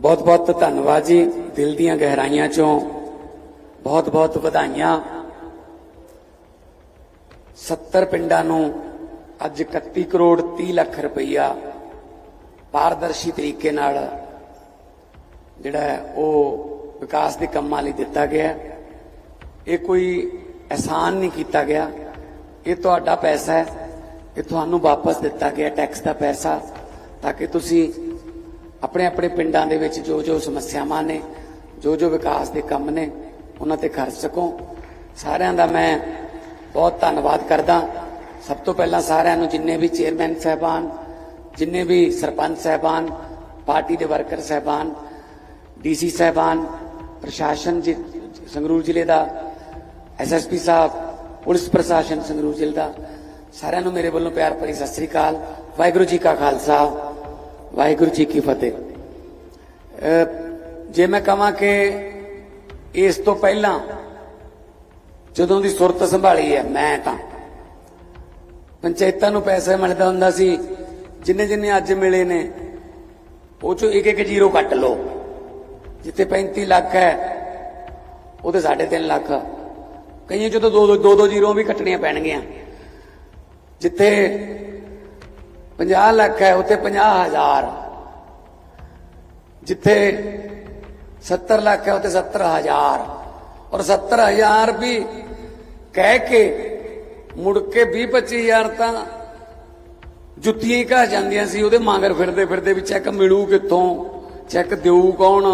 ਬਹੁਤ ਬਹੁਤ ਧੰਨਵਾਦ ਜੀ, ਦਿਲ ਦੀਆਂ ਗਹਿਰਾਈਆਂ ਚੋਂ। ਬਹੁਤ ਬਹੁਤ ਵਧਾਈਆਂ। 70 ਪਿੰਡਾਂ ਨੂੰ ਅੱਜ 31 ਕਰੋੜ 30 ਲੱਖ ਰੁਪਈਆ ਪਾਰਦਰਸ਼ੀ ਤਰੀਕੇ ਨਾਲ ਜਿਹੜਾ ਉਹ ਵਿਕਾਸ ਦੇ ਕੰਮਾਂ ਲਈ ਦਿੱਤਾ ਗਿਆ ਇਹ ਕੋਈ ਅਹਿਸਾਨ ਨਹੀਂ ਕੀਤਾ ਗਿਆ। ਇਹ ਤੁਹਾਡਾ ਪੈਸਾ ਹੈ। ਇਹ ਤੁਹਾਨੂੰ ਵਾਪਸ ਦਿੱਤਾ ਗਿਆ ਟੈਕਸ ਦਾ ਪੈਸਾ, ਤਾਂ ਕਿ ਤੁਸੀਂ ਆਪਣੇ ਆਪਣੇ ਪਿੰਡਾਂ ਦੇ ਵਿੱਚ ਜੋ ਜੋ ਸਮੱਸਿਆਵਾਂ ਨੇ, ਜੋ ਜੋ ਵਿਕਾਸ ਦੇ ਕੰਮ ਨੇ, ਉਹਨਾਂ ਤੇ ਖਰਚ ਸਕੋ ਸਾਰਿਆਂ ਦਾ ਮੈਂ ਬਹੁਤ ਧੰਨਵਾਦ ਕਰਦਾ। ਸਭ ਤੋਂ ਪਹਿਲਾਂ ਸਾਰਿਆਂ ਨੂੰ ਜਿੰਨੇ ਵੀ ਚੇਅਰਮੈਨ ਸਹਿਬਾਨ, ਜਿੰਨੇ ਵੀ ਸਰਪੰਚ ਸਹਿਬਾਨ, ਪਾਰਟੀ ਦੇ ਵਰਕਰ ਸਹਿਬਾਨ, ਡੀਸੀ ਸਹਿਬਾਨ, ਪ੍ਰਸ਼ਾਸਨ ਜੀ, ਸੰਗਰੂਰ ਜ਼ਿਲ੍ਹੇ ਦਾ ਐਸਐਸਪੀ ਸਾਹਿਬ, ਪੁਲਿਸ ਪ੍ਰਸ਼ਾਸਨ ਸੰਗਰੂਰ ਜ਼ਿਲ੍ਹੇ ਦਾ, ਸਾਰਿਆਂ ਨੂੰ ਮੇਰੇ ਵੱਲੋਂ ਪਿਆਰ ਭਰੀ ਸਤਿ ਸ੍ਰੀ ਅਕਾਲ। ਵਾਹਿਗੁਰੂ ਜੀ ਕਾ ਖਾਲਸਾ। ਵਾਹਿਗੁਰੂ ਜੀ ਕੀ ਫਤਿਹ। ਜੇ ਮੈਂ ਕਹਾਂ ਕਿ ਇਸ ਤੋਂ ਪਹਿਲਾਂ ਜਦੋਂ ਦੀ ਸੁਰਤ ਸੰਭਾਲੀ ਹੈ, ਮੈਂ ਤਾਂ। ਪੰਚਾਇਤਾਂ ਨੂੰ ਪੈਸੇ ਮਿਲਦਾ ਹੁੰਦਾ ਸੀ, ਜਿੰਨੇ ਜਿੰਨੇ ਅੱਜ ਮਿਲੇ ਨੇ, ਉਹ ਚੋਂ ਇੱਕ ਇੱਕ ਜ਼ੀਰੋ ਕੱਟ ਲਓ। ਜਿੱਥੇ 35 ਲੱਖ ਹੈ, ਉਹਦੇ 3.5 ਲੱਖ। ਕਈਆਂ ਚੋਂ ਤਾਂ ਦੋ ਦੋ ਦੋ ਦੋ ਜ਼ੀਰੋ ਵੀ ਕੱਟਣੀਆਂ ਪੈਣਗੀਆਂ। ਜਿੱਥੇ 50 ਲੱਖ ਹੈ, ਉੱਥੇ 50 ਹਜ਼ਾਰ। ਜਿੱਥੇ 70 ਲੱਖ ਹੈ, ਉੱਥੇ 70 ਹਜ਼ਾਰ। ਔਰ 70 ਹਜ਼ਾਰ ਵੀ ਕਹਿ ਕੇ ਮੁੜ ਕੇ 20 25 ਹਜ਼ਾਰ ਤਾਂ ਜੁੱਤੀਆਂ ਹੀ ਘਾ ਜਾਂਦੀਆਂ ਸੀ, ਉਹਦੇ ਮਾਂਗਰ ਫਿਰਦੇ ਫਿਰਦੇ ਵੀ ਚੈੱਕ ਮਿਲੂ ਕਿੱਥੋਂ? ਚੈੱਕ ਦੇਊ ਕੌਣ?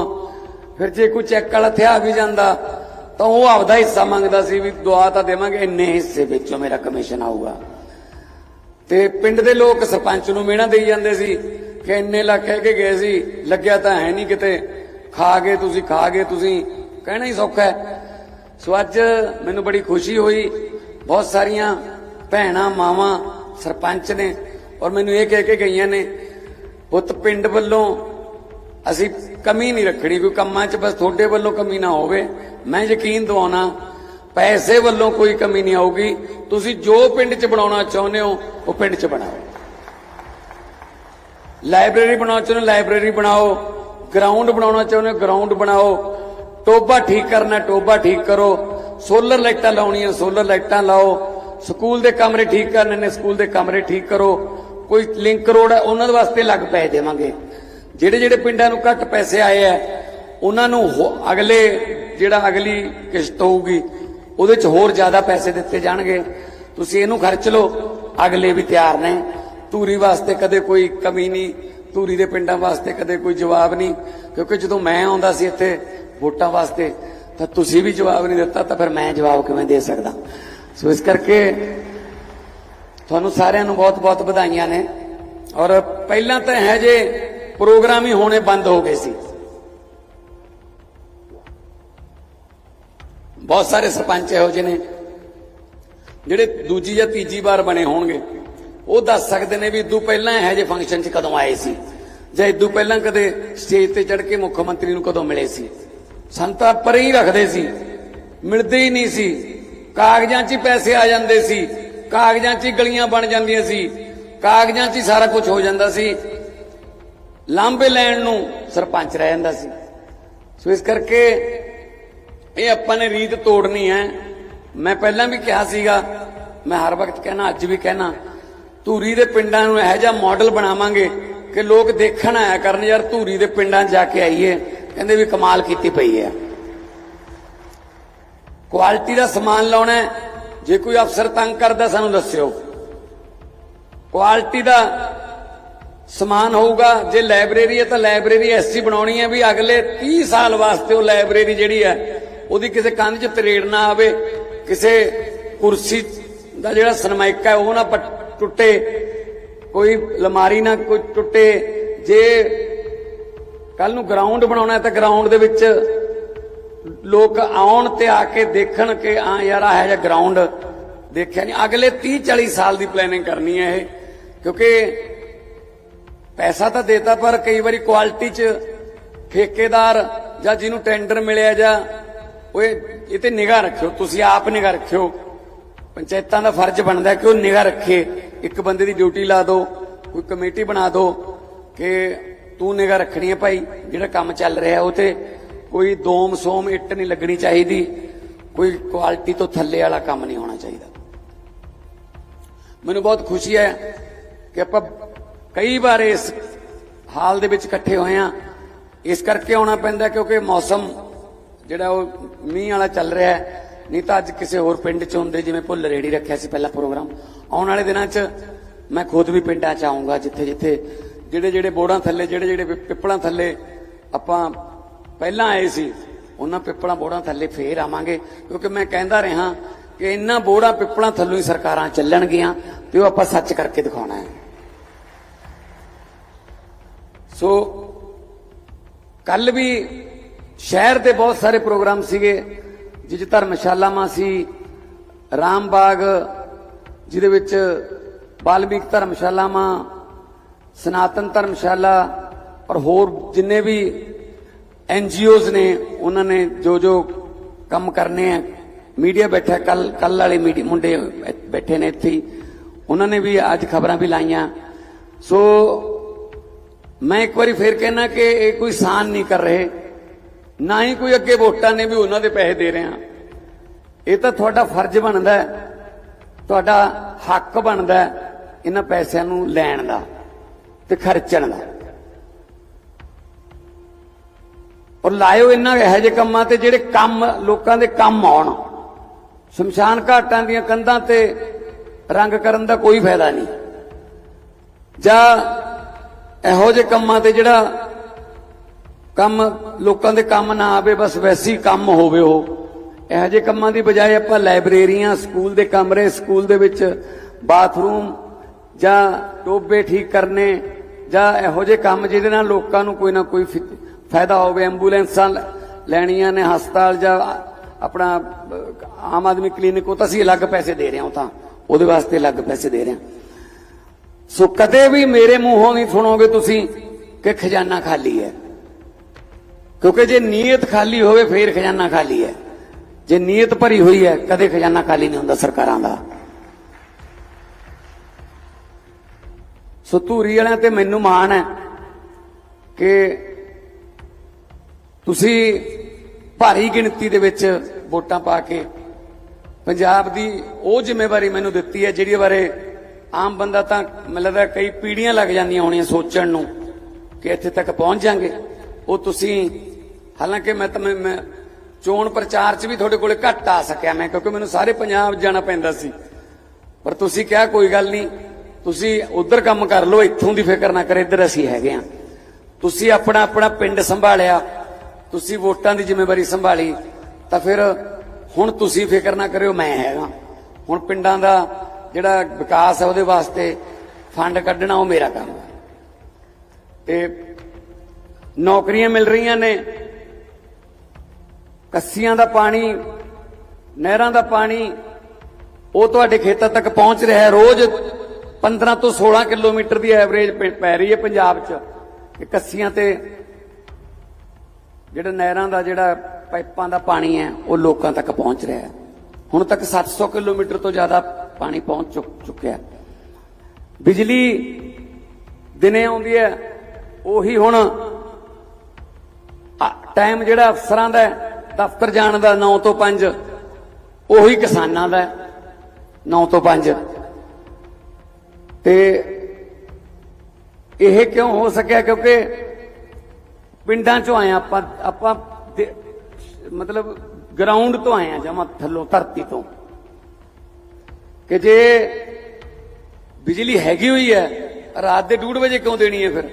ਫਿਰ ਜੇ ਕੋਈ ਚੈੱਕ ਵਾਲਾ ਥਿਆ ਵੀ ਜਾਂਦਾ, ਤਾਂ ਉਹ ਆਪਦਾ ਹਿੱਸਾ ਮੰਗਦਾ ਸੀ ਵੀ ਦੁਆ ਤਾਂ ਦੇਵਾਂਗੇ, ਇੰਨੇ ਹਿੱਸੇ ਵਿੱਚੋਂ ਮੇਰਾ ਕਮਿਸ਼ਨ ਆਊਗਾ। ਤੇ ਪਿੰਡ ਦੇ ਲੋਕ ਸਰਪੰਚ ਨੂੰ ਮਿਹਣਾ ਦੇਈ ਜਾਂਦੇ ਸੀ ਕਿ ਇੰਨੇ ਲੱਖ ਕਹਿ ਕੇ ਗਏ ਸੀ, ਲੱਗਿਆ ਤਾਂ ਹੈ ਨਹੀਂ ਕਿਤੇ। ਖਾ ਗਏ ਤੁਸੀਂ, ਖਾ ਗਏ ਤੁਸੀਂ। ਕਹਿਣਾ ਹੀ ਸੌਖਾ ਹੈ। ਸੋ ਅੱਜ ਮੈਨੂੰ ਬੜੀ ਖੁਸ਼ੀ ਹੋਈ। ਬਹੁਤ ਸਾਰੀਆਂ ਭੈਣਾਂ, ਮਾਵਾਂ, ਸਰਪੰਚ ਨੇ ਔਰ ਮੈਨੂੰ ਇਹ ਕਹਿ ਕੇ ਗਈਆਂ ਨੇ, ਪੁੱਤ, ਪਿੰਡ ਵੱਲੋਂ ਅਸੀਂ ਕਮੀ ਨਹੀਂ ਰੱਖਣੀ, ਕੋਈ ਕੰਮਾਂ 'ਚ ਬਸ ਤੁਹਾਡੇ ਵੱਲੋਂ ਕਮੀ ਨਾ ਹੋਵੇ। ਮੈਂ ਯਕੀਨ ਦਿਵਾਉਣਾ ਪੈਸੇ ਵੱਲੋਂ ਕੋਈ ਕਮੀ ਨਹੀਂ ਆਊਗੀ। ਤੁਸੀਂ ਜੋ ਪਿੰਡ 'ਚ ਬਣਾਉਣਾ ਚਾਹੁੰਦੇ ਹੋ, ਉਹ ਪਿੰਡ 'ਚ ਬਣਾਓ। ਲਾਇਬ੍ਰੇਰੀ ਬਣਾਉਣਾ ਚਾਹੁੰਦੇ ਹੋ, ਲਾਇਬ੍ਰੇਰੀ ਬਣਾਓ। ਗਰਾਊਂਡ ਬਣਾਉਣਾ ਚਾਹੁੰਦੇ ਹੋ, ਗਰਾਊਂਡ ਬਣਾਓ। ਟੋਬਾ ਠੀਕ ਕਰਨਾ ਟੋਬਾ ਠੀਕ ਕਰੋ। ਸੋਲਰ ਲਾਈਟਾਂ ਲਾਉਣੀਆਂ, ਸੋਲਰ ਲਾਈਟਾਂ ਲਾਓ। ਸਕੂਲ ਦੇ ਕਮਰੇ ਠੀਕ ਕਰਨੇ ਨੇ, ਸਕੂਲ ਦੇ ਕਮਰੇ ਠੀਕ ਕਰੋ। ਕੋਈ ਲਿੰਕ ਰੋਡ ਹੈ, ਉਹਨਾਂ ਦੇ ਵਾਸਤੇ ਲੱਗ ਪੈਸੇ ਦੇਵਾਂਗੇ। ਜਿਹੜੇ ਜਿਹੜੇ ਪਿੰਡਾਂ ਨੂੰ ਘੱਟ ਪੈਸੇ ਆਏ ਆ, ਉਹਨਾਂ ਨੂੰ ਅਗਲੇ, ਜਿਹੜਾ ਅਗਲੀ ਕਿਸ਼ਤ ਹੋਊਗੀ ਉਹਦੇ 'ਚ ਹੋਰ ਜ਼ਿਆਦਾ ਪੈਸੇ ਦਿੱਤੇ ਜਾਣਗੇ। ਤੁਸੀਂ ਇਹਨੂੰ ਖਰਚ ਲਓ। ਅਗਲੇ ਵੀ ਤਿਆਰ ਨੇ। ਧੂਰੀ ਵਾਸਤੇ ਕਦੇ ਕੋਈ ਕਮੀ ਨਹੀਂ। ਧੂਰੀ ਦੇ ਪਿੰਡਾਂ ਵਾਸਤੇ ਕਦੇ ਕੋਈ ਜਵਾਬ ਨਹੀਂ। ਕਿਉਂਕਿ ਜਦੋਂ ਮੈਂ ਆਉਂਦਾ ਸੀ ਇੱਥੇ ਵੋਟਾਂ ਵਾਸਤੇ, ਤਾਂ ਤੁਸੀਂ ਵੀ ਜਵਾਬ ਨਹੀਂ ਦਿੱਤਾ, ਤਾਂ ਫਿਰ ਮੈਂ ਜਵਾਬ ਕਿਵੇਂ ਦੇ ਸਕਦਾ? ਸੋ ਇਸ ਕਰਕੇ ਤੁਹਾਨੂੰ ਸਾਰਿਆਂ ਨੂੰ ਬਹੁਤ-ਬਹੁਤ ਵਧਾਈਆਂ ਨੇ। ਔਰ ਪਹਿਲਾਂ ਤਾਂ ਹੈ ਜੇ ਪ੍ਰੋਗਰਾਮ ਹੀ ਹੋਣੇ ਬੰਦ ਹੋ ਗਏ ਸੀ। ਬਹੁਤ ਸਾਰੇ ਸਰਪੰਚ ਇਹੋ ਜਿਹੇ ਨੇ, ਜਿਹੜੇ ਦੂਜੀ ਜਾਂ ਤੀਜੀ ਵਾਰ ਬਣੇ ਹੋਣਗੇ। ਉਹ ਦੱਸ ਸਕਦੇ ਨੇ ਵੀ ਇਦੋਂ ਪਹਿਲਾਂ ਇਹੋ ਜਿਹੇ ਫੰਕਸ਼ਨ 'ਚ ਕਦੋਂ ਆਏ ਸੀ, ਜਾਂ ਇਦੋਂ ਪਹਿਲਾਂ ਕਦੇ ਸਟੇਜ ਤੇ ਚੜ ਕੇ ਮੁੱਖ ਮੰਤਰੀ ਨੂੰ ਕਦੋਂ ਮਿਲੇ ਸੀ। ਸੰਤਾ ਪਰੇ ਹੀ ਰੱਖਦੇ ਸੀ, ਮਿਲਦੇ ਹੀ ਨਹੀਂ ਸੀ। ਕਾਗਜ਼ਾਂ 'ਚ ਹੀ ਪੈਸੇ ਆ ਜਾਂਦੇ ਸੀ, ਕਾਗਜ਼ਾਂ 'ਚ ਹੀ ਗਲੀਆਂ ਬਣ ਜਾਂਦੀਆਂ ਸੀ, ਕਾਗਜ਼ਾਂ 'ਚ ਹੀ ਸਾਰਾ ਕੁਝ ਹੋ ਜਾਂਦਾ ਸੀ। ਲਾਂਬੇ ਲੈਣ ਨੂੰ ਸਰਪੰਚ ਰਹਿ ਜਾਂਦਾ ਸੀ। ਸੋ ਇਸ ਕਰਕੇ ਇਹ ਆਪਾਂ ਨੇ ਰੀਤ ਤੋੜਨੀ ਹੈ। ਮੈਂ ਪਹਿਲਾਂ ਵੀ ਕਿਹਾ ਸੀਗਾ, ਮੈਂ ਹਰ ਵਕਤ ਕਹਿਣਾ, ਅੱਜ ਵੀ ਕਹਿਣਾ, ਧੂਰੀ ਦੇ ਪਿੰਡਾਂ ਨੂੰ ਇਹੋ ਜਿਹਾ ਮਾਡਲ ਬਣਾਵਾਂਗੇ ਕਿ ਲੋਕ ਦੇਖਣ ਆਇਆ ਕਰਨ, ਯਾਰ ਧੂਰੀ ਦੇ ਪਿੰਡਾਂ 'ਚ ਜਾ ਕੇ ਆਈਏ, ਕਹਿੰਦੇ ਵੀ ਕਮਾਲ ਕੀਤੀ ਪਈ ਹੈ। ਕੁਆਲਿਟੀ ਦਾ ਸਮਾਨ ਲਾਉਣਾ ਜੇ ਕੋਈ ਅਫਸਰ ਤੰਗ ਕਰਦਾ, ਸਾਨੂੰ ਦੱਸਿਓ। ਕੁਆਲਿਟੀ ਦਾ ਸਮਾਨ ਹੋਊਗਾ। ਜੇ ਲਾਇਬ੍ਰੇਰੀ ਹੈ ਤਾਂ ਲਾਇਬ੍ਰੇਰੀ ਐਸੀ ਬਣਾਉਣੀ ਹੈ ਵੀ ਅਗਲੇ 30 ਸਾਲ ਵਾਸਤੇ ਉਹ ਲਾਇਬ੍ਰੇਰੀ ਜਿਹੜੀ ਹੈ ਉਹਦੀ ਕਿਸੇ ਕੰਧ 'ਚ ਤਰੇੜ ਨਾ ਆਵੇ, ਕਿਸੇ ਕੁਰਸੀ ਦਾ ਜਿਹੜਾ ਸਨਮਾਇਕਾ ਹੈ, ਉਹ ਨਾ ਪਟ- ਟੁੱਟੇ, ਕੋਈ ਲਮਾਰੀ ਨਾ ਕੋਈ ਟੁੱਟੇ। ਜੇ ਕੱਲ ਨੂੰ ਗਰਾਊਂਡ ਬਣਾਉਣਾ ਤਾਂ ਗਰਾਊਂਡ ਦੇ ਵਿੱਚ ਲੋਕ ਆਉਣ ਤੇ ਆ ਕੇ ਦੇਖਣ ਕਿ ਆ ਯਾਰ ਆ ਹੈ ਜਿਹਾ ਗਰਾਊਂਡ ਦੇਖਿਆ ਨਹੀਂ, ਅਗਲੇ 30 40 ਸਾਲ ਦੀ ਪਲੈਨਿੰਗ ਕਰਨੀ ਹੈ ਇਹ। ਕਿਉਂਕਿ ਪੈਸਾ ਤਾਂ ਦੇਤਾ, ਪਰ ਕਈ ਵਾਰੀ ਕੁਆਲਿਟੀ 'ਚ ਠੇਕੇਦਾਰ ਜਾਂ ਜਿਹਨੂੰ ਟੈਂਡਰ ਮਿਲਿਆ ਜਾਂ ਓਏ, ਇਹ ਤੇ ਨਿਗਾਹ ਰੱਖਿਓ, ਤੁਸੀਂ ਆਪ ਨਿਗਾਹ ਰੱਖਿਓ। ਪੰਚਾਇਤਾਂ ਦਾ ਫਰਜ਼ ਬਣਦਾ ਕਿ ਉਹ ਨਿਗਾਹ ਰੱਖੇ। ਇੱਕ ਬੰਦੇ ਦੀ ਡਿਊਟੀ ਲਾ ਦਿਓ ਕੋਈ ਕਮੇਟੀ ਬਣਾ ਦਿਓ ਕਿ ਤੂੰ ਨਿਗਾਹ ਰੱਖਣੀ ਹੈ ਭਾਈ, ਜਿਹੜਾ ਕੰਮ ਚੱਲ ਰਿਹਾ ਉਹ ਤੇ ਕੋਈ ਦੋਮ ਸੋਮ ਇੱਟ ਨਹੀਂ ਲੱਗਣੀ ਚਾਹੀਦੀ, ਕੋਈ ਕੁਆਲਿਟੀ ਤੋਂ ਥੱਲੇ ਵਾਲਾ ਕੰਮ ਨਹੀਂ ਹੋਣਾ ਚਾਹੀਦਾ। ਮੈਨੂੰ ਬਹੁਤ ਖੁਸ਼ੀ ਹੈ ਕਿ ਆਪਾਂ ਕਈ ਵਾਰ ਇਸ ਹਾਲ ਦੇ ਵਿੱਚ ਇਕੱਠੇ ਹੋਏ ਆ ਇਸ ਕਰਕੇ ਆਉਣਾ ਪੈਂਦਾ ਕਿਉਂਕਿ ਮੌਸਮ ਜਿਹੜਾ ਉਹ ਮੀਂਹ ਵਾਲਾ ਚੱਲ ਰਿਹਾ ਹੈ, ਨਹੀਂ ਤਾਂ ਅੱਜ ਕਿਸੇ ਹੋਰ ਪਿੰਡ 'ਚ ਹੁੰਦੇ, ਜਿਵੇਂ ਭੁੱਲ ਰੇੜੀ ਰੱਖਿਆ ਸੀ ਪਹਿਲਾ ਪ੍ਰੋਗਰਾਮ। ਆਉਣ ਵਾਲੇ ਦਿਨਾਂ 'ਚ ਮੈਂ ਖੁਦ ਵੀ ਪਿੰਡਾਂ 'ਚ ਆਉਂਗਾ ਜਿੱਥੇ ਜਿੱਥੇ ਜਿਹੜੇ ਜਿਹੜੇ ਬੋੜਾਂ ਥੱਲੇ, ਜਿਹੜੇ ਜਿਹੜੇ ਪਿੱਪਲਾਂ ਥੱਲੇ ਆਪਾਂ ਪਹਿਲਾਂ ਆਏ ਸੀ, ਉਹਨਾਂ ਪਿੱਪਲਾਂ ਬੋੜਾਂ ਥੱਲੇ ਫੇਰ ਆਵਾਂਗੇ। ਕਿਉਂਕਿ ਮੈਂ ਕਹਿੰਦਾ ਰਿਹਾ ਕਿ ਇੰਨਾ ਬੋੜਾਂ ਪਿੱਪਲਾਂ ਥੱਲੋਂ ਹੀ ਸਰਕਾਰਾਂ ਚੱਲਣਗੀਆਂ, ਤੇ ਉਹ ਆਪਾਂ ਸੱਚ ਕਰਕੇ ਦਿਖਾਉਣਾ ਹੈ। ਸੋ ਕੱਲ ਵੀ ਸ਼ਹਿਰ ਦੇ ਬਹੁਤ ਸਾਰੇ ਪ੍ਰੋਗਰਾਮ ਸੀਗੇ ਜਿਹ ਧਰਮਸ਼ਾਲਾਵਾਂ ਸੀ, ਰਾਮਬਾਗ, ਜਿਹਦੇ ਵਿੱਚ ਬਾਲਮੀਕ ਧਰਮਸ਼ਾਲਾਵਾਂ ਸਨਾਤਨ ਧਰਮਸ਼ਾਲਾ ਔਰ ਹੋਰ ਜਿੰਨੇ ਵੀ ਐਨਜੀਓਜ਼ ਨੇ, ਉਹਨਾਂ ਨੇ ਜੋ ਜੋ ਕੰਮ ਕਰਨੇ ਆ। ਮੀਡੀਆ ਬੈਠਾ, ਕੱਲ ਕੱਲ ਵਾਲੇ ਮੀਡੀਆ ਮੁੰਡੇ ਬੈਠੇ ਨੇ ਇੱਥੇ ਉਹਨਾਂ ਨੇ ਵੀ ਅੱਜ ਖਬਰਾਂ ਵੀ ਲਾਈਆਂ। ਸੋ, ਮੈਂ ਇੱਕ ਵਾਰੀ ਫੇਰ ਕਹਿਣਾ ਕਿ ਇਹ ਕੋਈ ਸਾਨ ਨਹੀਂ ਕਰ ਰਹੇ। ਨਾ ਹੀ ਕੋਈ ਅੱਗੇ ਵੋਟਾਂ ਨੇ ਵੀ ਉਹਨਾਂ ਦੇ ਪੈਸੇ ਦੇ ਰਹੇ। ਆ ਇਹ ਤਾਂ ਤੁਹਾਡਾ ਫਰਜ਼ ਬਣਦਾ ਹੈ। ਤੁਹਾਡਾ ਹੱਕ ਬਣਦਾ ਹੈ ਇਹਨਾਂ ਪੈਸਿਆਂ ਨੂੰ ਲੈਣ ਦਾ ਤੇ ਖਰਚਣ ਦਾ। ਔਰ ਲਾਇਓ ਇਹਨਾਂ ਇਹੋ ਜਿਹੇ ਕੰਮਾਂ ਤੇ ਜਿਹੜੇ ਕੰਮ, ਲੋਕਾਂ ਦੇ ਕੰਮ ਆਉਣ। ਸ਼ਮਸ਼ਾਨ ਘਾਟਾਂ ਦੀਆਂ ਕੰਧਾਂ ਤੇ ਰੰਗ ਕਰਨ ਦਾ ਕੋਈ ਫਾਇਦਾ ਨਹੀਂ। ਜਾਂ ਇਹੋ ਜਿਹੇ ਕੰਮਾਂ ਤੇ ਜਿਹੜਾ ਕੰਮ, ਲੋਕਾਂ ਦੇ ਕੰਮ ਨਾ ਆਵੇ, ਬਸ ਵੈਸੀ ਕੰਮ ਹੋਵੇ ਉਹ। ਇਹੋ ਜਿਹੇ ਕੰਮਾਂ ਦੀ ਬਜਾਏ ਆਪਾਂ ਲਾਇਬ੍ਰੇਰੀਆਂ, ਸਕੂਲ ਦੇ ਕਮਰੇ, ਸਕੂਲ ਦੇ ਵਿੱਚ ਬਾਥਰੂਮ ਜਾਂ ਟੋਬੇ ਠੀਕ ਕਰਨੇ ਜਾਂ ਇਹੋ ਜਿਹੇ ਕੰਮ ਜਿਹਦੇ ਨਾਲ ਲੋਕਾਂ ਨੂੰ ਕੋਈ ਨਾ ਕੋਈ ਫਾਇਦਾ ਹੋਵੇ। ਐਂਬੂਲੈਂਸਾਂ ਲੈਣੀਆਂ ਨੇ, ਹਸਪਤਾਲ ਜਾਂ ਆਪਣਾ ਆਮ ਆਦਮੀ ਕਲੀਨਿਕ, ਉਹ ਤਾਂ ਅਸੀਂ ਅਲੱਗ ਪੈਸੇ ਦੇ ਰਹੇ ਹਾਂ, ਉਹ ਤਾਂ ਉਹਦੇ ਵਾਸਤੇ ਅਲੱਗ ਪੈਸੇ ਦੇ ਰਹੇ ਹਾਂ। ਸੋ ਕਦੇ ਵੀ ਮੇਰੇ ਮੂੰਹੋਂ ਨਹੀਂ ਸੁਣੋਗੇ ਤੁਸੀਂ ਕਿ ਖਜ਼ਾਨਾ ਖਾਲੀ ਹੈ। ਕਿਉਂਕਿ ਜੇ ਨੀਅਤ ਖਾਲੀ ਹੋਵੇ, ਫੇਰ ਖਜ਼ਾਨਾ ਖਾਲੀ ਹੈ। ਜੇ ਨੀਅਤ ਭਰੀ ਹੋਈ ਹੈ, ਕਦੇ ਖਜ਼ਾਨਾ ਖਾਲੀ ਨਹੀਂ ਹੁੰਦਾ ਸਰਕਾਰਾਂ ਦਾ। ਸੋ ਧੂਰੀ ਵਾਲਿਆਂ ਤੇ ਮੈਨੂੰ ਮਾਣ ਹੈ ਕਿ ਤੁਸੀਂ ਭਾਰੀ ਗਿਣਤੀ ਦੇ ਵਿੱਚ ਵੋਟਾਂ ਪਾ ਕੇ ਪੰਜਾਬ ਦੀ ਉਹ ਜ਼ਿੰਮੇਵਾਰੀ ਮੈਨੂੰ ਦਿੱਤੀ ਹੈ, ਜਿਹੜੀ ਬਾਰੇ ਆਮ ਬੰਦਾ ਤਾਂ ਮੈਨੂੰ ਕਈ ਪੀੜੀਆਂ ਲੱਗ ਜਾਂਦੀਆਂ ਹੋਣੀਆਂ ਸੋਚਣ ਨੂੰ ਕਿ ਇੱਥੇ ਤੱਕ ਪਹੁੰਚ ਜਾਾਂਗੇ। ਉਹ ਤੁਸੀਂ ਹਾਲਾਂਕਿ ਮੈਂ ਤਾਂ ਮੈਂ- ਚੋਣ ਪ੍ਰਚਾਰ 'ਚ ਵੀ ਤੁਹਾਡੇ ਕੋਲੇ ਘੱਟ ਆ ਸਕਿਆ ਮੈਂ, ਕਿਉਂਕਿ ਮੈਨੂੰ ਸਾਰੇ ਪੰਜਾਬ ਜਾਣਾ ਪੈਂਦਾ ਸੀ। ਪਰ ਤੁਸੀਂ ਕਿਹਾ ਕੋਈ ਗੱਲ ਨਹੀਂ, ਤੁਸੀਂ ਉਧਰ ਕੰਮ ਕਰ ਲਓ, ਇੱਥੋਂ ਦੀ ਫਿਕਰ ਨਾ ਕਰ, ਇੱਧਰ ਅਸੀਂ ਹੈਗੇ ਆ ਤੁਸੀਂ ਆਪਣਾ ਆਪਣਾ ਪਿੰਡ ਸੰਭਾਲਿਆ, ਤੁਸੀਂ ਵੋਟਾਂ ਦੀ ਜ਼ਿੰਮੇਵਾਰੀ ਸੰਭਾਲੀ, ਤਾਂ ਫਿਰ ਹੁਣ ਤੁਸੀਂ ਫਿਕਰ ਨਾ ਕਰਿਓ, ਮੈਂ ਹੈਗਾ। ਹੁਣ ਪਿੰਡਾਂ ਦਾ ਜਿਹੜਾ ਵਿਕਾਸ ਹੈ, ਉਹਦੇ ਵਾਸਤੇ ਫੰਡ ਕੱਢਣਾ ਉਹ ਮੇਰਾ ਕੰਮ ਹੈ। ਤੇ ਨੌਕਰੀਆਂ ਮਿਲ ਰਹੀਆਂ ਨੇ ਕੱਸੀਆਂ ਦਾ ਪਾਣੀ, ਨਹਿਰਾਂ ਦਾ ਪਾਣੀ, ਉਹ ਤੁਹਾਡੇ ਖੇਤਾਂ ਤੱਕ ਪਹੁੰਚ ਰਿਹਾ ਹੈ। ਰੋਜ਼ 15 ਤੋਂ 16 ਕਿਲੋਮੀਟਰ ਦੀ ਐਵਰੇਜ ਪੈ ਰਹੀ ਹੈ ਪੰਜਾਬ 'ਚ। ਕਿ ਕੱਸੀਆਂ ਤੇ ਜਿਹੜਾ ਨਹਿਰਾਂ ਦਾ, ਜਿਹੜਾ ਪਾਈਪਾਂ ਦਾ ਪਾਣੀ ਹੈ, ਉਹ ਲੋਕਾਂ ਤੱਕ ਪਹੁੰਚ ਰਿਹਾ ਹੈ। ਹੁਣ ਤੱਕ 700 ਕਿਲੋਮੀਟਰ ਤੋਂ ਜ਼ਿਆਦਾ ਪਾਣੀ ਪਹੁੰਚ ਚੁੱਕ- ਚੁੱਕਿਆ ਬਿਜਲੀ ਦਿਨੇ ਆਉਂਦੀ ਹੈ, ਉਹੀ ਹੁਣ ਟਾਈਮ ਜਿਹੜਾ ਅਫਸਰਾਂ ਦਾ ਦਫ਼ਤਰ ਜਾਣ ਦਾ 9 ਤੋਂ 5 ਉਹੀ ਕਿਸਾਨਾਂ ਦਾ 9 ਤੋਂ 5 ਤੇ ਇਹ ਕਿਉਂ ਹੋ ਸਕਿਆ? ਕਿਉਂਕਿ ਪਿੰਡਾਂ ਚੋਂ ਆਏ ਆਪਾਂ ਆਪਾਂ ਮਤਲਬ ਗਰਾਊਂਡ ਤੋਂ ਆਏ ਆ ਜਮਾ ਥੱਲੋਂ, ਧਰਤੀ ਤੋਂ। ਕਿ ਜੇ ਬਿਜਲੀ ਹੈਗੀ ਹੋਈ ਹੈ, ਰਾਤ ਦੇ 2:30 ਵਜੇ ਕਿਉਂ ਦੇਣੀ ਹੈ ਫਿਰ?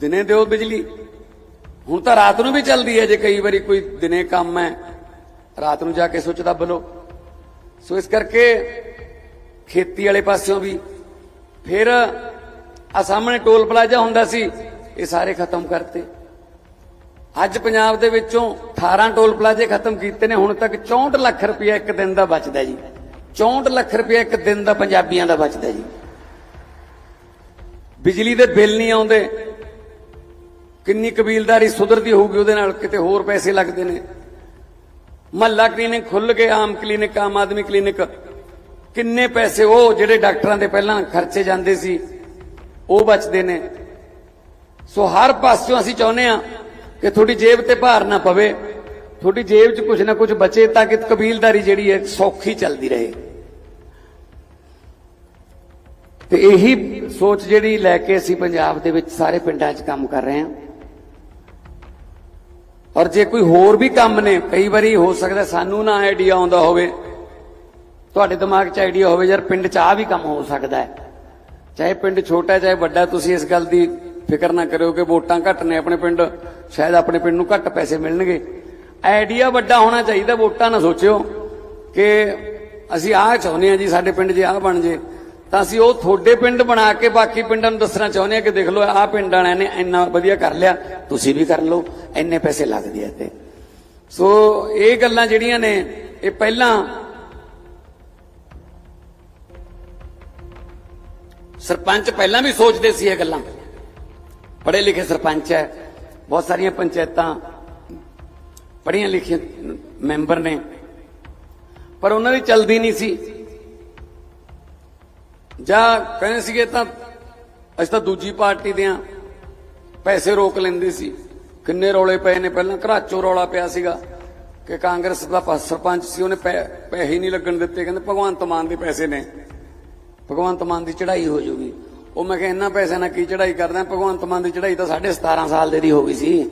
ਦਿਨੇ ਦਿਓ ਬਿਜਲੀ। ਹੁਣ ਤਾਂ ਰਾਤ ਨੂੰ ਵੀ ਚੱਲਦੀ ਹੈ, ਜੇ ਕਈ ਵਾਰੀ ਕੋਈ ਦਿਨੇ ਕੰਮ ਹੈ, ਰਾਤ ਨੂੰ ਜਾ ਕੇ ਸੁੱਚ ਦੱਬ ਲਓ। ਸੋ ਇਸ ਕਰਕੇ ਖੇਤੀ ਵਾਲੇ ਪਾਸਿਓਂ ਵੀ ਫਿਰ ਆ ਸਾਹਮਣੇ ਟੋਲ ਪਲਾਜ਼ਾ ਹੁੰਦਾ ਸੀ, ਇਹ ਸਾਰੇ ਖਤਮ ਕਰਤੇ। ਅੱਜ ਪੰਜਾਬ ਦੇ ਵਿੱਚੋਂ 18 ਟੋਲ ਪਲਾਜ਼ੇ ਖਤਮ ਕੀਤੇ ਨੇ, ਹੁਣ ਤੱਕ 64 ਲੱਖ ਰੁਪਇਆ ਇੱਕ ਦਿਨ ਦਾ ਬਚਦਾ ਜੀ। 64 ਲੱਖ ਰੁਪਇਆ ਇੱਕ ਦਿਨ ਦਾ ਪੰਜਾਬੀਆਂ ਦਾ ਬਚਦਾ ਜੀ। ਬਿਜਲੀ ਦੇ ਬਿੱਲ ਨਹੀਂ ਆਉਂਦੇ ਕਿੰਨੀ ਕਬੀਲਦਾਰੀ ਸੁਧਰਦੀ ਹੋਊਗੀ ਉਹਦੇ ਨਾਲ ਕਿਤੇ ਹੋਰ ਪੈਸੇ ਲੱਗਦੇ ਨੇ? ਮਹੱਲਾ ਕਲੀਨਿਕ ਖੁੱਲ ਗਏ ਆਮ ਕਲੀਨਿਕ, ਆਮ ਆਦਮੀ ਕਲੀਨਿਕ, ਕਿੰਨੇ ਪੈਸੇ ਉਹ ਜਿਹੜੇ ਡਾਕਟਰਾਂ ਦੇ ਪਹਿਲਾਂ ਖਰਚੇ ਜਾਂਦੇ ਸੀ, ਉਹ ਬਚਦੇ ਨੇ? ਸੋ ਹਰ ਪਾਸਿਓਂ ਅਸੀਂ ਚਾਹੁੰਦੇ ਆ ਕਿ ਤੁਹਾਡੀ ਜੇਬ ਤੇ ਭਾਰ ਨਾ ਪਵੇ, ਤੁਹਾਡੀ ਜੇਬ 'ਚ ਕੁਝ ਨਾ ਕੁਝ ਬਚੇ ਤਾਂ ਕਿ ਕਬੀਲਦਾਰੀ ਜਿਹੜੀ ਹੈ ਸੌਖੀ ਚੱਲਦੀ ਰਹੇ। ਤੇ ਇਹੀ ਸੋਚ ਜਿਹੜੀ ਲੈ ਕੇ ਅਸੀਂ ਪੰਜਾਬ ਦੇ ਵਿੱਚ ਸਾਰੇ ਪਿੰਡਾਂ 'ਚ ਕੰਮ ਕਰ ਰਹੇ ਹਾਂ। ਔਰ ਜੇ ਕੋਈ ਹੋਰ ਵੀ ਕੰਮ ਨੇ, ਕਈ ਵਾਰੀ ਹੋ ਸਕਦਾ ਸਾਨੂੰ ਨਾ ਆਈਡੀਆ ਆਉਂਦਾ ਹੋਵੇ। ਤੁਹਾਡੇ ਦਿਮਾਗ 'ਚ ਆਈਡੀਆ ਹੋਵੇ, ਯਾਰ ਪਿੰਡ 'ਚ ਆ ਵੀ ਕੰਮ ਹੋ ਸਕਦਾ ਹੈ। ਚਾਹੇ ਪਿੰਡ ਛੋਟਾ, ਚਾਹੇ ਵੱਡਾ, ਤੁਸੀਂ ਇਸ ਗੱਲ ਦੀ ਫਿਕਰ ਨਾ ਕਰਿਓ ਕਿ ਵੋਟਾਂ ਘੱਟ ਨੇ ਆਪਣੇ ਪਿੰਡ, ਸ਼ਾਇਦ ਆਪਣੇ ਪਿੰਡ ਨੂੰ ਘੱਟ ਪੈਸੇ ਮਿਲਣਗੇ। ਆਈਡੀਆ ਵੱਡਾ ਹੋਣਾ ਚਾਹੀਦਾ, ਵੋਟਾਂ ਨਾ ਸੋਚਿਓ ਕਿ ਅਸੀਂ ਆਹ ਚਾਹੁੰਦੇ ਹਾਂ ਜੀ, ਸਾਡੇ ਪਿੰਡ ਜੇ ਆਹ ਬਣ ਜੇ। ਤਾਂ ਅਸੀਂ ਉਹ ਤੁਹਾਡੇ ਪਿੰਡ ਬਣਾ ਕੇ ਬਾਕੀ ਪਿੰਡਾਂ ਨੂੰ ਦੱਸਣਾ ਚਾਹੁੰਦੇ ਹਾਂ ਕਿ ਦੇਖ ਲਓ, ਆਹ ਪਿੰਡ ਵਾਲਿਆਂ ਨੇ ਇੰਨਾ ਵਧੀਆ ਕਰ ਲਿਆ, ਤੁਸੀਂ ਵੀ ਕਰ ਲਓ, ਇੰਨੇ ਪੈਸੇ ਲੱਗਦੇ ਆ ਤੇ ਸੋ ਇਹ ਗੱਲਾਂ ਜਿਹੜੀਆਂ ਨੇ, ਇਹ ਪਹਿਲਾਂ ਸਰਪੰਚ ਪਹਿਲਾਂ ਵੀ ਸੋਚਦੇ ਸੀ ਇਹ ਗੱਲਾਂ। ਪੜ੍ਹੇ ਲਿਖੇ ਸਰਪੰਚ ਹੈ, ਬਹੁਤ ਸਾਰੀਆਂ ਪੰਚਾਇਤਾਂ ਪੜ੍ਹੀਆਂ ਲਿਖੀਆਂ ਮੈਂਬਰ ਨੇ, ਪਰ ਉਹਨਾਂ ਦੀ ਚਲਦੀ ਨਹੀਂ ਸੀ। ਜਾਂ ਕਹਿੰਦੇ ਸੀਗੇ ਤਾਂ ਅਸੀਂ ਤਾਂ ਦੂਜੀ ਪਾਰਟੀ ਦੇ ਆ। ਪੈਸੇ ਰੋਕ ਲੈਂਦੇ ਸੀ। ਕਿੰਨੇ ਰੌਲੇ ਪਏ ਨੇ ਪਹਿਲਾਂ। ਘਰਾਚੋ ਰੌਲਾ ਪਿਆ ਸੀਗਾ ਕਿ ਕਾਂਗਰਸ ਦਾ ਸਰਪੰਚ ਸੀ, ਉਹਨੇ ਪੈ- ਪੈਸੇ ਹੀ ਨਹੀਂ ਲੱਗਣ ਦਿੱਤੇ। ਕਹਿੰਦੇ ਭਗਵੰਤ ਮਾਨ ਦੇ ਪੈਸੇ ਨੇ। ਭਗਵੰਤ ਮਾਨ ਦੀ ਚੜ੍ਹਾਈ ਹੋ ਜੂਗੀ। ਉਹ ਮੈਂ ਕਿਹਾ ਇੰਨਾ ਪੈਸੇ ਨਾਲ ਕੀ ਚੜ੍ਹਾਈ ਕਰਦਾ ਭਗਵੰਤ ਮਾਨ ਦੀ ਚੜ੍ਹਾਈ ਤਾਂ 17.5 ਸਾਲ ਦੇ ਦੀ ਹੋ ਗਈ ਸੀ।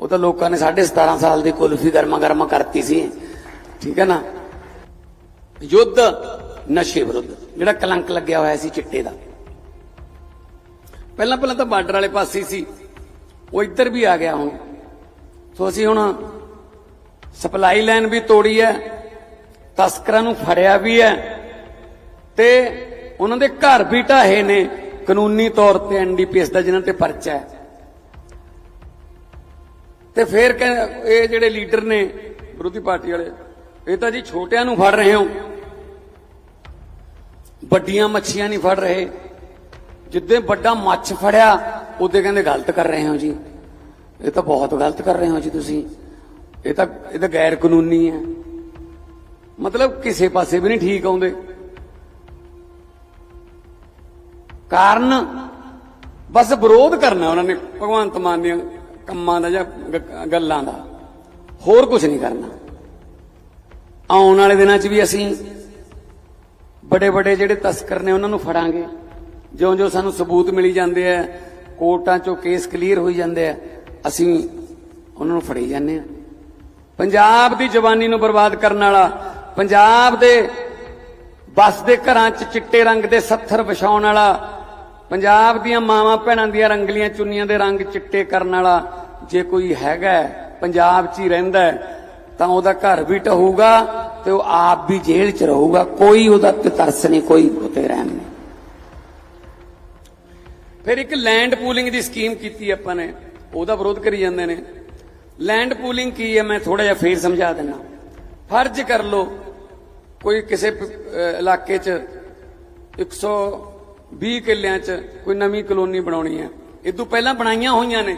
ਉਹ ਤਾਂ ਲੋਕਾਂ ਨੇ 17.5 ਸਾਲ ਦੀ ਕੁਲਫੀ ਗਰਮਾ ਗਰਮਾ ਕਰਤੀ ਸੀ। ਠੀਕ ਹੈ ਨਾ? ਯੁੱਧ, ਨਸ਼ੇ ਵਿਰੁੱਧ। ਜਿਹੜਾ ਕਲੰਕ ਲੱਗਿਆ ਹੋਇਆ ਸੀ ਚਿੱਟੇ ਦਾ। ਪਹਿਲਾਂ ਪਹਿਲਾਂ ਤਾਂ ਬਾਰਡਰ ਵਾਲੇ ਪਾਸੇ ਸੀ। ਉਹ ਇੱਧਰ ਵੀ ਆ ਗਿਆ ਹੁਣ। ਸੋ ਅਸੀਂ ਹੁਣ ਸਪਲਾਈ ਲਾਈਨ ਵੀ ਤੋੜੀ ਹੈ। ਤਸਕਰਾਂ ਨੂੰ ਫੜਿਆ ਵੀ ਹੈ। ਤੇ ਉਹਨਾਂ ਦੇ ਘਰ ਵੀ ਢਾਹੇ ਨੇ ਕਾਨੂੰਨੀ ਤੌਰ ਤੇ ਐਨਡੀਪੀਐਸ ਦਾ, ਜਿਨ੍ਹਾਂ ਤੇ ਪਰਚਾ ਹੈ। ਤੇ ਫਿਰ ਕਹਿ- ਇਹ ਜਿਹੜੇ ਲੀਡਰ ਨੇ ਵਿਰੋਧੀ ਪਾਰਟੀ ਵਾਲੇ, ਇਹ ਤਾਂ ਜੀ ਛੋਟਿਆਂ ਨੂੰ ਫੜ ਰਹੇ ਹੋ। ਵੱਡੀਆਂ ਮੱਛੀਆਂ ਨਹੀਂ ਫੜ ਰਹੇ। ਜਿੱਦੇ ਵੱਡਾ ਮੱਛ ਫੜਿਆ, ਉਹਦੇ ਕਹਿੰਦੇ ਗਲਤ ਕਰ ਰਹੇ ਹੋ ਜੀ। ਇਹ ਤਾਂ ਬਹੁਤ ਗਲਤ ਕਰ ਰਹੇ ਹੋ ਜੀ ਤੁਸੀਂ। ਇਹ ਤਾਂ ਇਹ ਤਾਂ ਗੈਰ ਕਾਨੂੰਨੀ ਹੈ। ਮਤਲਬ ਕਿਸੇ ਪਾਸੇ ਵੀ ਨਹੀਂ ਠੀਕ ਆਉਂਦੇ। ਕਾਰਨ, ਬਸ ਵਿਰੋਧ ਕਰਨਾ ਉਹਨਾਂ ਨੇ, ਭਗਵੰਤ ਮਾਨ ਦੀਆਂ ਕੰਮਾਂ ਦਾ ਜਾਂ ਗੱਲਾਂ ਦਾ। ਹੋਰ ਕੁਝ ਨਹੀਂ ਕਰਨਾ। ਆਉਣ ਵਾਲੇ ਦਿਨਾਂ 'ਚ ਵੀ ਅਸੀਂ ਬੜੇ ਬੜੇ ਜਿਹੜੇ ਤਸਕਰ ਨੇ, ਉਹਨਾਂ ਨੂੰ ਫੜਾਂਗੇ। ਜਿਉਂ-ਜਿਉਂ ਸਾਨੂੰ ਸਬੂਤ ਮਿਲੀ ਜਾਂਦੇ ਆ, ਕੋਰਟਾਂ 'ਚੋਂ ਕੇਸ ਕਲੀਅਰ ਹੋਈ ਜਾਂਦੇ ਆ, ਅਸੀਂ ਉਹਨਾਂ ਨੂੰ ਫੜੇ ਜਾਂਦੇ ਆ। ਪੰਜਾਬ ਦੀ ਜਵਾਨੀ ਨੂੰ ਬਰਬਾਦ ਕਰਨ ਵਾਲਾ, ਪੰਜਾਬ ਦੇ ਬਸ ਦੇ ਘਰਾਂ 'ਚ ਚਿੱਟੇ ਰੰਗ ਦੇ ਸੱਥਰ ਵਿਛਾਉਣ ਵਾਲਾ, ਪੰਜਾਬ ਦੀਆਂ ਮਾਵਾਂ ਭੈਣਾਂ ਦੀਆਂ ਰੰਗਲੀਆਂ ਚੁੰਨੀਆਂ ਦੇ ਰੰਗ ਚਿੱਟੇ ਕਰਨ ਵਾਲਾ, ਜੇ ਕੋਈ ਹੈਗਾ, ਪੰਜਾਬ 'ਚ ਹੀ ਰਹਿੰਦਾ, ਤਾਂ ਉਹਦਾ ਘਰ ਵੀ ਟਹੂਗਾ। ਤੇ ਉਹ ਆਪ ਵੀ ਜੇਲ੍ਹ 'ਚ ਰਹੂਗਾ, ਕੋਈ ਉਹਦਾ ਤੇ ਤਰਸ ਨਹੀਂ, ਕੋਈ ਉਤੇ ਰਹਿਣ ਨਹੀਂ। ਫਿਰ ਇੱਕ ਲੈਂਡ ਪੂਲਿੰਗ ਦੀ ਸਕੀਮ ਕੀਤੀ ਆਪਾਂ ਨੇ, ਉਹਦਾ ਵਿਰੋਧ ਕਰੀ ਜਾਂਦੇ ਨੇ। ਲੈਂਡ ਪੂਲਿੰਗ ਕੀ ਹੈ, ਮੈਂ ਥੋੜਾ ਜਿਹਾ ਫੇਰ ਸਮਝਾ ਦਿੰਦਾ। ਫਰਜ਼ ਕਰ ਲਓ, ਕੋਈ ਕਿਸੇ ਪ- ਅਹ, ਇਲਾਕੇ 'ਚ 120 ਕਿੱਲਿਆਂ 'ਚ ਕੋਈ ਨਵੀਂ ਕਲੋਨੀ ਬਣਾਉਣੀ ਹੈ। ਇਦੋਂ ਪਹਿਲਾਂ ਬਣਾਈਆਂ ਹੋਈਆਂ ਨੇ,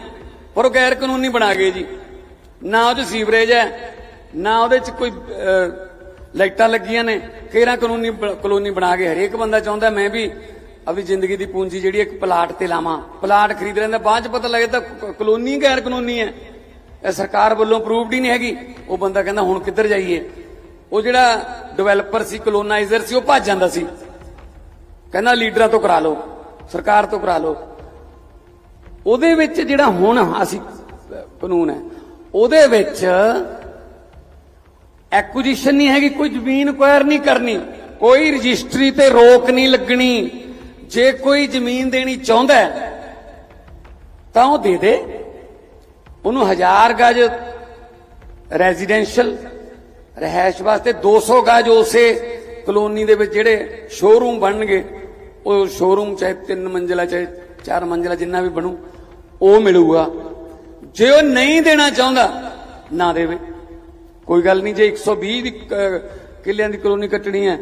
ਪਰ ਉਹ ਗੈਰ ਕਾਨੂੰਨੀ ਬਣਾ ਗਏ ਜੀ। ਨਾ ਉਹ 'ਚ ਸੀਵਰੇਜ ਹੈ, ਨਾ ਉਹਦੇ 'ਚ ਕੋਈ ਲਾਈਟਾਂ ਲੱਗੀਆਂ ਨੇ ਕਿਹੜਾ ਕਾਨੂੰਨੀ ਕਲੋਨੀ ਬਣਾ ਕੇ ਹਰੇਕ ਬੰਦਾ ਚਾਹੁੰਦਾ, ਮੈਂ ਵੀ ਆਪਣੀ ਜ਼ਿੰਦਗੀ ਦੀ ਪੂੰਜੀ ਜਿਹੜੀ ਇੱਕ ਪਲਾਟ ਤੇ ਲਾਵਾਂ। ਪਲਾਟ ਖਰੀਦ ਲੈਂਦਾ, ਬਾਅਦ 'ਚ ਪਤਾ ਲੱਗੇ ਤਾਂ ਕਲੋਨੀ ਗੈਰ ਕਾਨੂੰਨੀ ਹੈ। ਇਹ ਸਰਕਾਰ ਵੱਲੋਂ ਅਪਰੂਵਡ ਹੀ ਨਹੀਂ ਹੈਗੀ। ਉਹ ਬੰਦਾ ਕਹਿੰਦਾ, ਹੁਣ ਕਿੱਧਰ ਜਾਈਏ? ਉਹ ਜਿਹੜਾ ਡਿਵੈਲਪਰ ਸੀ ਕਲੋਨਾਈਜ਼ਰ ਸੀ, ਉਹ ਭੱਜ ਜਾਂਦਾ ਸੀ। ਕਹਿੰਦਾ, ਲੀਡਰਾਂ ਤੋਂ ਕਰਾ ਲਓ, ਸਰਕਾਰ ਤੋਂ ਕਰਾ ਲਓ। ਉਹਦੇ ਵਿੱਚ ਜਿਹੜਾ ਹੁਣ ਅਸੀਂ ਕਾਨੂੰਨ ਹੈ, ਉਹਦੇ ਵਿੱਚ ਐਕੁਜੀਸ਼ਨ ਨਹੀਂ ਹੈਗੀ, ਕੋਈ ਜ਼ਮੀਨ ਕੁਆਇਰ ਨਹੀਂ ਕਰਨੀ, ਕੋਈ ਰਜਿਸਟਰੀ ਤੇ ਰੋਕ ਨਹੀਂ ਲੱਗਣੀ। ਜੇ ਕੋਈ ਜ਼ਮੀਨ ਦੇਣੀ ਚਾਹੁੰਦਾ ਤਾਂ ਉਹ ਦੇ ਦੇ। ਉਹਨੂੰ ਹਜ਼ਾਰ ਗਜ ਰੈਜ਼ੀਡੈਂਸ਼ੀਅਲ ਰਹਿائش ਵਾਸਤੇ 200 ਗਜ ਉਸੇ ਕਲੋਨੀ ਦੇ ਵਿੱਚ ਜਿਹੜੇ ਸ਼ੋਰੂਮ ਬਣਨਗੇ, ਉਹ ਸ਼ੋਰੂਮ ਚਾਹੇ ਤਿੰਨ ਮੰਜ਼ਲਾ, ਚਾਹੇ ਚਾਰ ਮੰਜ਼ਲਾ ਜਿੰਨਾ ਵੀ ਬਣੂ, ਉਹ ਮਿਲੂਗਾ। ਜੇ ਉਹ ਨਹੀਂ ਦੇਣਾ ਚਾਹੁੰਦਾ, ਨਾ ਦੇਵੇ। ਕੋਈ ਗੱਲ ਨਹੀਂ, ਜੇ 120 ਦੀ ਕਿੱਲਿਆਂ ਦੀ ਕਲੋਨੀ ਕੱਟਣੀ ਹੈ,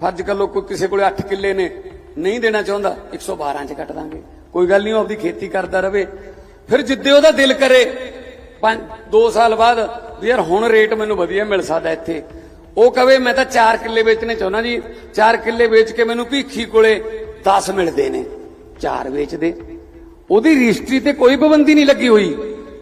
ਫਰਜ਼ ਕਰ ਲਓ ਕੋਈ ਕਿਸੇ ਕੋਲੇ 8 ਕਿੱਲੇ ਨੇ, ਨਹੀਂ ਦੇਣਾ ਚਾਹੁੰਦਾ 112 ਚ ਕੱਟ ਦਾਂਗੇ। ਕੋਈ ਗੱਲ ਨਹੀਂ, ਉਹ ਆਪਦੀ ਖੇਤੀ ਕਰਦਾ ਰਵੇ। ਫਿਰ ਜਿੱਦੇ ਉਹਦਾ ਦਿਲ ਕਰੇ 5 2 ਸਾਲ ਬਾਅਦ, ਵੀ ਯਾਰ ਹੁਣ ਰੇਟ ਮੈਨੂੰ ਵਧੀਆ ਮਿਲ ਸਕਦਾ ਇੱਥੇ। ਉਹ ਕਵੇ, ਮੈਂ ਤਾਂ 4 ਕਿੱਲੇ ਵੇਚਣੇ ਚਾਹੁੰਦਾ ਜੀ। 4 ਕਿੱਲੇ ਵੇਚ ਕੇ ਮੈਨੂੰ ਭੀਖੀ ਕੋਲੇ 10 ਮਿਲਦੇ ਨੇ 4 ਵੇਚ ਦੇ ਉਹਦੀ ਰਜਿਸਟਰੀ ਤੇ ਕੋਈ ਪਾਬੰਦੀ ਨਹੀਂ ਲੱਗੀ ਹੋਈ।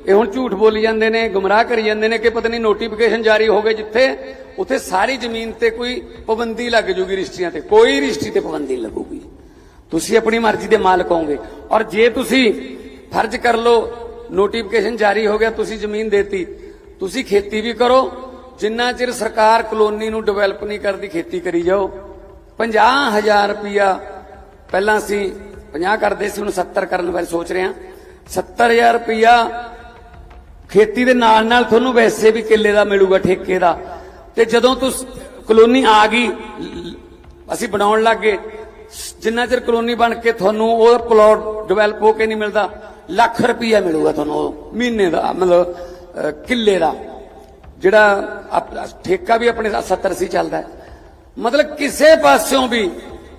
ਇਹ ਹੁਣ ਝੂਠ ਬੋਲੀ ਜਾਂਦੇ ਨੇ, ਗੁੰਮਰਾਹ ਕਰੀ ਜਾਂਦੇ ਨੇ ਕਿ ਪਤਾ ਨਹੀਂ ਨੋਟੀਫਿਕੇਸ਼ਨ ਜਾਰੀ ਹੋ ਗਏ ਜਿੱਥੇ, ਉੱਥੇ ਸਾਰੀ ਜ਼ਮੀਨ ਤੇ ਕੋਈ ਪਾਬੰਦੀ ਲੱਗ ਜੂਗੀ ਰਜਿਸਟਰੀਆਂ ਤੇ, ਕੋਈ ਰਜਿਸਟਰੀ ਤੇ ਪਾਬੰਦੀ ਲੱਗੂਗੀ। ਤੁਸੀਂ ਆਪਣੀ ਮਰਜ਼ੀ ਦੇ ਮਾਲਕ ਹੋਗੇ ਔਰ ਜੇ ਤੁਸੀਂ ਫਰਜ਼ ਕਰ ਲਓ ਨੋਟੀਫਿਕੇਸ਼ਨ ਜਾਰੀ ਹੋ ਗਿਆ, ਤੁਸੀਂ ਜ਼ਮੀਨ ਦੇਤੀ, ਤੁਸੀਂ ਖੇਤੀ ਵੀ ਕਰੋ, ਜਿੰਨਾ ਚਿਰ ਸਰਕਾਰ ਕਲੋਨੀ ਨੂੰ ਡਿਵੈਲਪ ਨਹੀਂ ਕਰਦੀ, ਖੇਤੀ ਕਰੀ ਜਾਓ। 50000 ਰੁਪਇਆ ਪਹਿਲਾਂ ਅਸੀਂ 50 ਕਰਦੇ ਸੀ, ਹੁਣ 70 ਕਰਨ ਬਾਰੇ ਸੋਚ ਰਹੇ ਹਾਂ। 70000 ਰੁਪਇਆ ਖੇਤੀ ਦੇ ਨਾਲ ਨਾਲ ਤੁਹਾਨੂੰ ਵੈਸੇ ਵੀ ਕਿੱਲੇ ਦਾ ਮਿਲੂਗਾ, ਠੇਕੇ ਦਾ। ਤੇ ਜਦੋਂ ਤੁਸੀਂ ਕਲੋਨੀ ਆ ਗਈ ਅਸੀਂ ਬਣਾਉਣ ਲੱਗੇ ਜਿੰਨਾ ਚਿਰ ਕਲੋਨੀ ਬਣ ਕੇ ਤੁਹਾਨੂੰ ਉਹ ਪਲਾਟ ਡਿਵੈਲਪ ਹੋ ਕੇ ਨਹੀਂ ਮਿਲਦਾ, ਲੱਖ ਰੁਪਈਆ ਮਿਲੂਗਾ ਤੁਹਾਨੂੰ ਮਹੀਨੇ ਦਾ, ਮਤਲਬ ਕਿੱਲੇ ਦਾ। ਜਿਹੜਾ ਠੇਕਾ ਵੀ ਆਪਣੇ 70 ਸੀ ਚੱਲਦਾ ਮਤਲਬ ਕਿਸੇ ਪਾਸਿਓਂ ਵੀ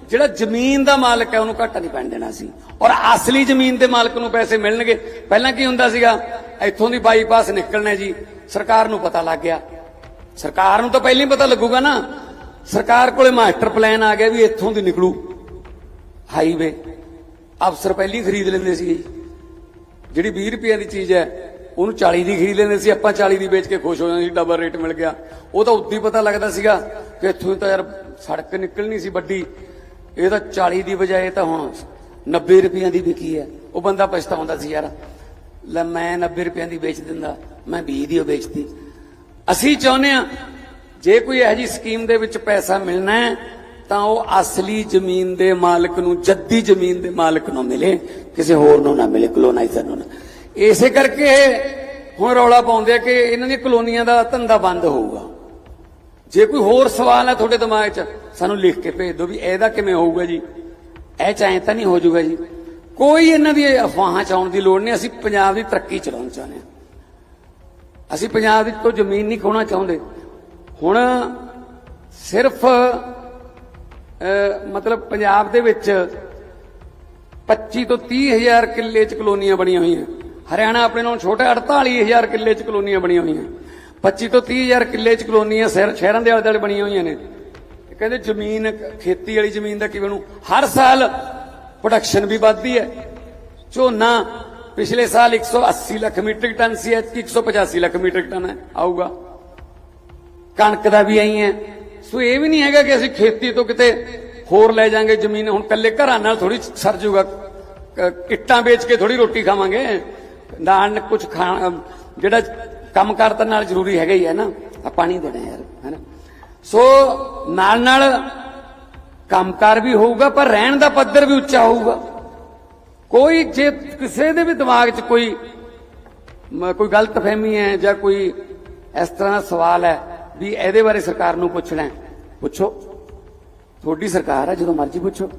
ਜਿਹੜਾ ਜ਼ਮੀਨ ਦਾ ਮਾਲਕ ਹੈ, ਉਹਨੂੰ ਘਾਟਾ ਨਹੀਂ ਪੈਣ ਦੇਣਾ ਸੀ। ਔਰ ਅਸਲੀ ਜ਼ਮੀਨ ਦੇ ਮਾਲਕ ਨੂੰ ਪੈਸੇ ਮਿਲਣਗੇ। ਪਹਿਲਾਂ ਕੀ ਹੁੰਦਾ ਸੀਗਾ ਇੱਥੋਂ ਦੀ ਬਾਈਪਾਸ ਨਿਕਲਣਾ ਜੀ, ਸਰਕਾਰ ਨੂੰ ਪਤਾ ਲੱਗ ਗਿਆ। ਸਰਕਾਰ ਨੂੰ ਤਾਂ ਪਹਿਲਾਂ ਹੀ ਪਤਾ ਲੱਗੂਗਾ ਨਾ। ਸਰਕਾਰ ਕੋਲੇ ਮਾਸਟਰ ਪਲਾਨ ਆ ਗਿਆ ਵੀ ਇੱਥੋਂ ਦੀ ਨਿਕਲੂ। ਹਾਈਵੇ। ਅਫਸਰ ਪਹਿਲੀ ਖਰੀਦ ਲੈਂਦੇ ਸੀ। ਜਿਹੜੀ 20 ਰੁਪਏ ਦੀ ਚੀਜ਼ ਹੈ, ਉਹਨੂੰ 40 ਦੀ ਖਰੀਦ ਲੈਂਦੇ ਸੀ। ਆਪਾਂ 40 ਦੀ ਵੇਚ ਕੇ ਖੁਸ਼ ਹੋ ਜਾਂਦੇ ਸੀ, ਡਬਲ ਰੇਟ ਮਿਲ ਗਿਆ। ਉਹ ਤਾਂ ਉੱਦੀ ਪਤਾ ਲੱਗਦਾ ਸੀਗਾ ਕਿ ਇੱਥੋਂ ਤਾਂ ਯਾਰ ਸੜਕ ਨਿਕਲਣੀ ਸੀ ਵੱਡੀ। ਇਹ ਤਾਂ 40 ਦੀ ਬਜਾਏ ਤਾਂ ਹੁਣ 90 ਰੁਪਈਆਂ ਦੀ ਵਿਕੀ ਹੈ। ਉਹ ਬੰਦਾ ਪਛਤਾਉਂਦਾ ਸੀ ਯਾਰ। ਲੈ ਮੈਂ 90 ਰੁਪਈਆਂ ਦੀ ਵੇਚ ਦਿੰਦਾ, ਮੈਂ 20 ਦੀ ਉਹ ਵੇਚਦੀ ਅਸੀਂ ਚਾਹੁੰਦੇ ਆ ਜੇ ਕੋਈ ਇਹੋ ਜੀ ਸਕੀਮ ਦੇ ਵਿੱਚ ਪੈਸਾ ਮਿਲਣਾ ਹੈ, ਤਾਂ ਉਹ ਅਸਲੀ ਜ਼ਮੀਨ ਦੇ ਮਾਲਕ ਨੂੰ, ਜੱਦੀ ਜ਼ਮੀਨ ਦੇ ਮਾਲਕ ਨੂੰ ਮਿਲੇ, ਕਿਸੇ ਹੋਰ ਨੂੰ ਨਾ ਮਿਲੇ ਕਲੋਨਾਈਜ਼ਰ ਨੂੰ ਨਾ। ਇਸੇ ਕਰਕੇ ਹੁਣ ਰੌਲਾ ਪਾਉਂਦੇ ਆ ਕਿ ਇਹਨਾਂ ਦੀਆਂ ਕਲੋਨੀਆਂ ਦਾ ਧੰਦਾ ਬੰਦ ਹੋਊਗਾ। ਜੇ ਕੋਈ ਹੋਰ ਸਵਾਲ ਹੈ ਤੁਹਾਡੇ ਦਿਮਾਗ 'ਚ, ਸਾਨੂੰ ਲਿਖ ਕੇ ਭੇਜ ਦਿਓ ਵੀ ਇਹਦਾ ਕਿਵੇਂ ਹੋਊਗਾ ਜੀ। ਇਹ ਚਾਹੇ ਤਾਂ ਨਹੀਂ ਹੋ ਜਾਊਗਾ ਜੀ। ਕੋਈ ਇਹਨਾਂ ਦੀ ਅਫਵਾਹਾਂ ਚ ਆਉਣ ਦੀ ਲੋੜ ਨਹੀਂ, ਅਸੀਂ ਪੰਜਾਬ ਦੀ ਤਰੱਕੀ ਚਲਾਉਣਾ ਚਾਹੁੰਦੇ ਹਾਂ। ਅਸੀਂ ਪੰਜਾਬ ਵਿੱਚ ਕੋਈ ਜ਼ਮੀਨ ਨਹੀਂ ਖੋਣਾ ਚਾਹੁੰਦੇ। ਹੁਣ ਸਿਰਫ ਮਤਲਬ ਪੰਜਾਬ ਦੇ ਵਿੱਚ 25 ਤੋਂ 30 ਹਜ਼ਾਰ ਕਿੱਲੇ ਚ ਕਲੋਨੀਆਂ ਬਣੀਆਂ ਹੋਈਆਂ। ਹਰਿਆਣਾ ਆਪਣੇ ਨਾਲੋਂ ਛੋਟਾ 48 ਹਜ਼ਾਰ ਕਿੱਲੇ ਚ ਕਲੋਨੀਆਂ ਬਣੀਆਂ ਹੋਈਆਂ। 25 ਤੋਂ 30 ਹਜ਼ਾਰ ਕਿੱਲੇ ਚ ਕਲੋਨੀਆਂ ਸ਼ਹਿਰ- ਸ਼ਹਿਰਾਂ ਦੇ ਆਲੇ ਦੁਆਲੇ ਬਣੀਆਂ ਹੋਈਆਂ ਨੇ। ਕਹਿੰਦੇ ਜ਼ਮੀਨ, ਖੇਤੀ ਵਾਲੀ ਜ਼ਮੀਨ ਦਾ ਕਿਵੇਂ ਨੂੰ ਹਰ ਸਾਲ ਪ੍ਰੋਡਕਸ਼ਨ ਵੀ ਵੱਧਦੀ ਹੈ ਝੋਨਾ ਪਿਛਲੇ ਸਾਲ 180 ਲੱਖ ਮੀਟ੍ਰਿਕ ਟਨ ਸੀ ਐਤਕੀ 185 ਲੱਖ ਮੀਟ੍ਰਿਕ ਟਨ ਹੈ ਆਊਗਾ ਕਣਕ ਦਾ ਵੀ ਆਈ ਹੈ ਸੋ ਇਹ ਵੀ ਨਹੀਂ ਹੈਗਾ ਕਿ ਅਸੀਂ ਖੇਤੀ ਤੋਂ ਕਿਤੇ ਹੋਰ ਲੈ ਜਾਾਂਗੇ ਜ਼ਮੀਨ ਹੁਣ ਕੱਲੇ ਘਰਾਂ ਨਾਲ ਥੋੜੀ ਸਰ ਜੂਗਾ ਕ- ਇੱਟਾਂ ਵੇਚ ਕੇ ਥੋੜੀ ਰੋਟੀ ਖਾਵਾਂਗੇ ਨਾਲ ਕੁਝ ਖਾਣ ਜਿਹੜਾ ਕੰਮ ਕਰਤਾ ਨਾਲ ਜ਼ਰੂਰੀ ਹੈਗਾ ਹੀ ਹੈ ਨਾ ਆ ਪਾਣੀ ਦੇਣਾ ਯਾਰ ਹੈਨਾ ਸੋ ਨਾਲ ਨਾਲ ਕੰਮਕਾਰ ਵੀ ਹੋਊਗਾ, ਪਰ ਰਹਿਣ ਦਾ ਪੱਧਰ ਵੀ ਉੱਚਾ ਹੋਊਗਾ। ਕੋਈ ਜੇ ਕਿਸੇ ਦੇ ਵੀ ਦਿਮਾਗ 'ਚ ਕੋਈ ਕੋਈ ਗਲਤ ਫਹਿਮੀ ਹੈ ਜਾਂ ਕੋਈ ਇਸ ਤਰ੍ਹਾਂ ਦਾ ਸਵਾਲ ਹੈ ਵੀ ਇਹਦੇ ਬਾਰੇ ਸਰਕਾਰ ਨੂੰ ਪੁੱਛਣਾ ਹੈ, ਪੁੱਛੋ। ਤੁਹਾਡੀ ਸਰਕਾਰ ਹੈ, ਜਦੋਂ ਮਰਜ਼ੀ ਪੁੱਛੋ।